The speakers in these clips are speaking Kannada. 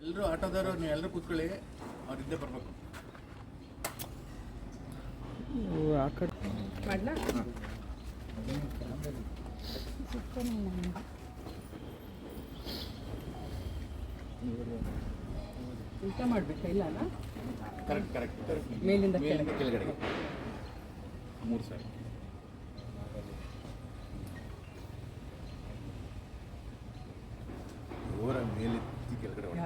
ಎಲ್ಲರೂ ಆಟೋದವರು ನೀವು ಎಲ್ಲರೂ ಕೂತ್ಕೊಳ್ಳಿ ಅವ್ರ ಹಿಂದೆ ಬರಬೇಕು. ಆ ಕಡೆ ಮಾಡ್ಲಾ ಊಟ ಮಾಡ್ಬೇಕಾ? ಇಲ್ಲ ಅಲ್ಲ? Correct correct. ಮೇಲಿಂದ ಕೆಳಗಡೆ ಮೂರು ಸಾವಿರ ಕೆಳಗಡೆ ಹೊಡಿ.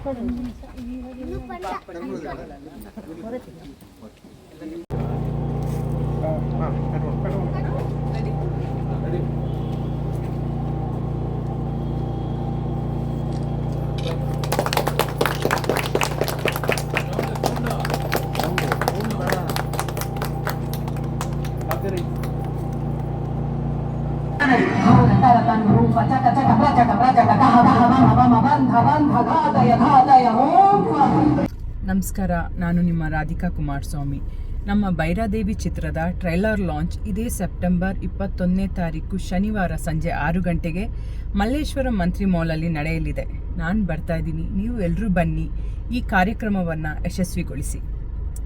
Cakap, cakap, cakap, cakap, cakap, cakap, cakap, cakap, cakap, cakap, cakap, cakap, ನಮಸ್ಕಾರ, ನಾನು ನಿಮ್ಮ ರಾಧಿಕಾ ಕುಮಾರಸ್ವಾಮಿ. ನಮ್ಮ ಭೈರಾದೇವಿ ಚಿತ್ರದ ಟ್ರೈಲರ್ ಲಾಂಚ್ ಇದೇ ಸೆಪ್ಟೆಂಬರ್ ಇಪ್ಪತ್ತೊಂದನೇ ತಾರೀಕು ಶನಿವಾರ ಸಂಜೆ ಆರು ಗಂಟೆಗೆ ಮಲ್ಲೇಶ್ವರ ಮಂತ್ರಿ ಮಾಲಲ್ಲಿ ನಡೆಯಲಿದೆ. ನಾನು ಬರ್ತಾ ಇದ್ದೀನಿ, ನೀವು ಎಲ್ಲರೂ ಬನ್ನಿ, ಈ ಕಾರ್ಯಕ್ರಮವನ್ನು ಯಶಸ್ವಿಗೊಳಿಸಿ.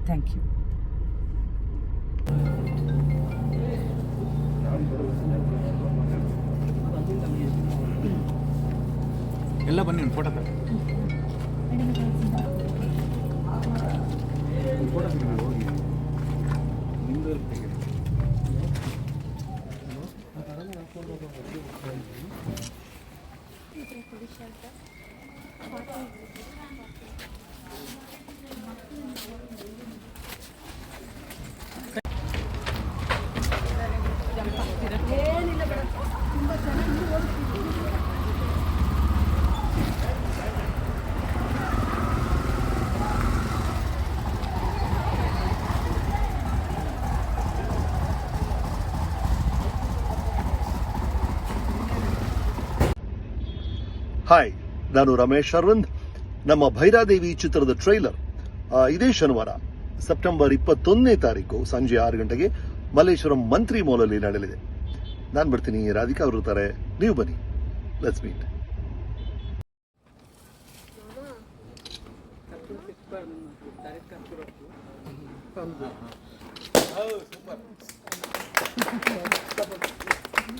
Thank you. ಎಲ್ಲ ಬನ್ನಿ ಒಂದು ಫೋಟೋ ತಗೊಳ್ಳಿ. ಫೋಟೋ ಹೋಗಿ ತೆಗೀರಿ. ಹಾಯ್ ನಾನು ರಮೇಶ್ ಅರವಿಂದ್. ನಮ್ಮ ಭೈರಾದೇವಿ ಚಿತ್ರದ ಟ್ರೈಲರ್ ಇದೇ ಶನಿವಾರ ಸೆಪ್ಟೆಂಬರ್ ಇಪ್ಪತ್ತೊಂದನೇ ತಾರೀಕು ಸಂಜೆ ಆರು ಗಂಟೆಗೆ ಮಲ್ಲೇಶ್ವರಂ ಮಂತ್ರಿ ಮಾಲಲ್ಲಿ ನಡೆಯಲಿದೆ. ನಾನು ಬರ್ತೀನಿ ರಾಧಿಕಾ ಅವರು ಇರ್ತಾರೆ. ನೀವು ಬನ್ನಿ. ಲೆಟ್ಸ್ ಮೀಟ್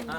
ಹಾ,